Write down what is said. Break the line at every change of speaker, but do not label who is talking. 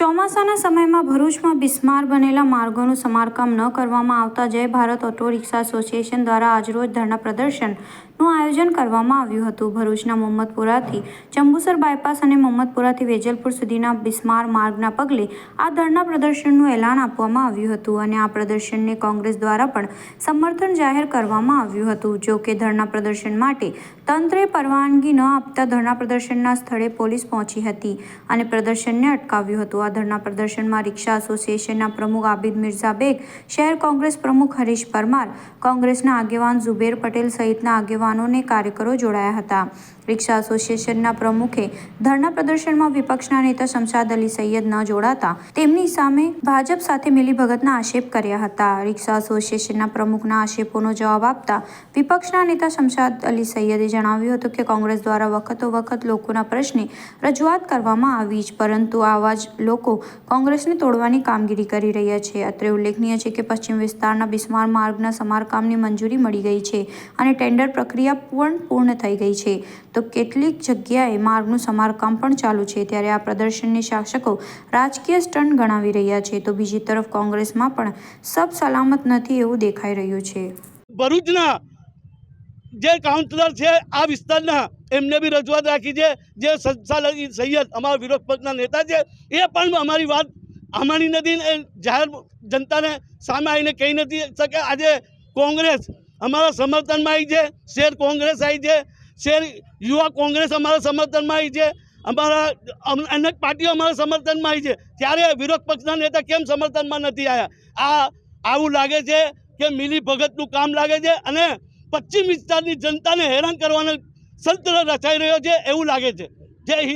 ચોમાસાના સમયમાં ભરૂચમાં બિસ્માર બનેલા માર્ગોનું સમારકામ ન કરવામાં આવતા જય ભારત ઓટો રિક્ષા એસોસિએશન દ્વારા આજરોજ ધરણા પ્રદર્શનનું આયોજન કરવામાં આવ્યું હતું. ભરૂચના મોહમ્મદપુરાથી ચંબુસર બાયપાસ અને મોહમ્મદપુરાથી વેજલપુર સુધીના બિસ્માર માર્ગના પગલે આ ધરણા પ્રદર્શનનું એલાન આપવામાં આવ્યું હતું અને આ પ્રદર્શનને કોંગ્રેસ દ્વારા પણ સમર્થન જાહેર કરવામાં આવ્યું હતું. જો કે ધરણા પ્રદર્શન માટે તંત્રે પરવાનગી ન આપતા ધરણા પ્રદર્શનના સ્થળે પોલીસ પહોંચી હતી અને પ્રદર્શનને અટકાવ્યું હતું. આ ધરના પ્રદર્શનમાં રિક્ષા એસોસિએશનના પ્રમુખ આબિદ મિર્ઝા બેગ શહેર કોંગ્રેસ પ્રમુખ હરીશ પરમાર, કોંગ્રેસના આગેવાન ઝુબેર પટેલ સહિતના આગેવાનોને કાર્યકરો જોડાયા હતા. રિક્ષા એસોસિએશનના પ્રમુખે ધરના પ્રદર્શનમાં વિપક્ષના નેતા શમશાદ અલી સૈયદ ન જોડાતા તેમની સામે ભાજપ સાથે મિલીભગતના આક્ષેપ કર્યા હતા. રિક્ષા એસોસિએશનના પ્રમુખના આક્ષેપોનો જવાબ આપતા વિપક્ષના નેતા શમશાદ અલી સૈયદે જણાવ્યું હતું કે કોંગ્રેસ દ્વારા વખતો વખત લોકોના પ્રશ્ને રજૂઆત કરવામાં આવી જ, પરંતુ આવા જ લોકો કોંગ્રેસને તોડવાની કામગીરી કરી રહ્યા છે. અત્રે ઉલ્લેખનીય છે કે પશ્ચિમ વિસ્તારના બિસ્માર માર્ગના સમારકામની મંજૂરી મળી ગઈ છે અને ટેન્ડર પ્રક્રિયા પણ પૂર્ણ થઈ ગઈ છે. તો કેટલીક જગ્યાએ માર્ગનું સમારકામ પણ ચાલુ છે. ત્યારે આ પ્રદર્શનને શાસકો રાજકીય સ્ટન્ટ ગણાવી રહ્યા છે. તો બીજી તરફ કોંગ્રેસમાં પણ સબ સલામત નથી એવું દેખાઈ રહ્યું છે.
ભરૂચના જે કાઉન્સિલર છે આ વિસ્તારના, એમને બી રજૂઆત રાખી છે. જે સંચાલક સૈયદ અમારા વિરોધ પક્ષના નેતા છે, એ પણ અમારી વાત અમારી નથી જાહેર જનતાને સામે આવીને કહી નથી શકે. આજે કોંગ્રેસ અમારા સમર્થનમાં આવી છે, શેર કોંગ્રેસ આવી છે, શેર યુવા કોંગ્રેસ અમારા સમર્થનમાં આવી છે, અમારા અનેક પાર્ટીઓ અમારા સમર્થનમાં આવી છે. ત્યારે વિરોધ પક્ષના નેતા કેમ સમર્થનમાં નથી આવ્યા આ આવું લાગે છે કે મિલી ભગતનું કામ લાગે છે અને પશ્ચિમ વિસ્તારની જનતાને હેરાન કરવાનો સંતર રચાઈ રહ્યો છે એવું લાગે છે. જય હિન્દ.